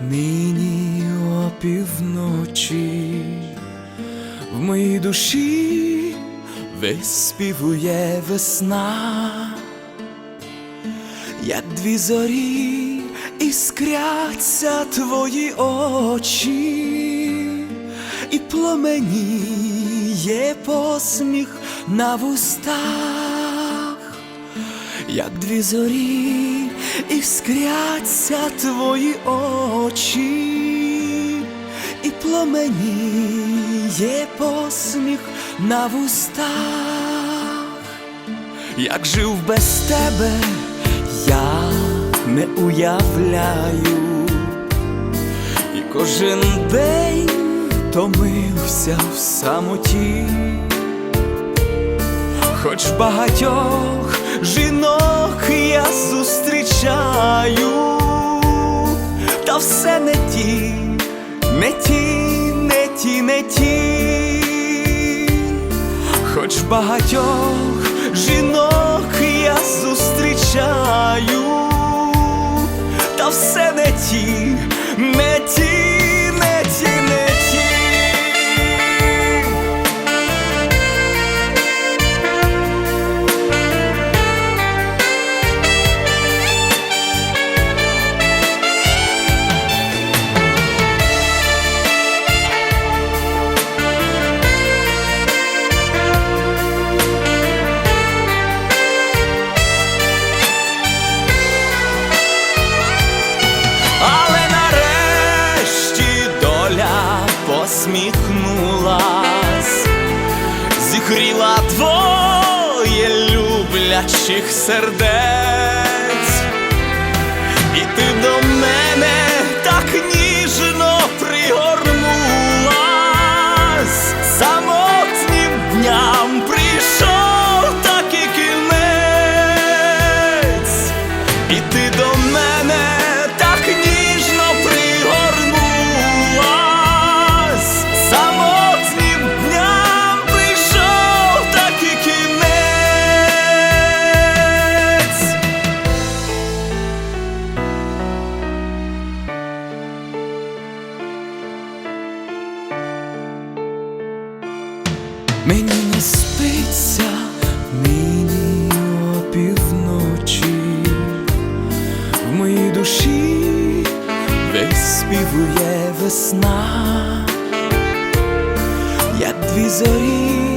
нині опівночі, в моїй душі виспівує весна, як дві зорі іскряться твої очі, і пломеніє посміх на вустах. Як дві зорі іскряться твої очі, і пломеніє посміх на вустах, як жив без тебе, я не уявляю, і кожен день томився в самоті. Хоч багатьох жінок я зустрічаю, все не ті, не ті, не ті, не ті, хоч багатьох жінок я зустрічаю, та все не ті, не ті, люблячих сердець, Мені не спиться нині опівночі, в моїй душі виспівує весна, як дві зорі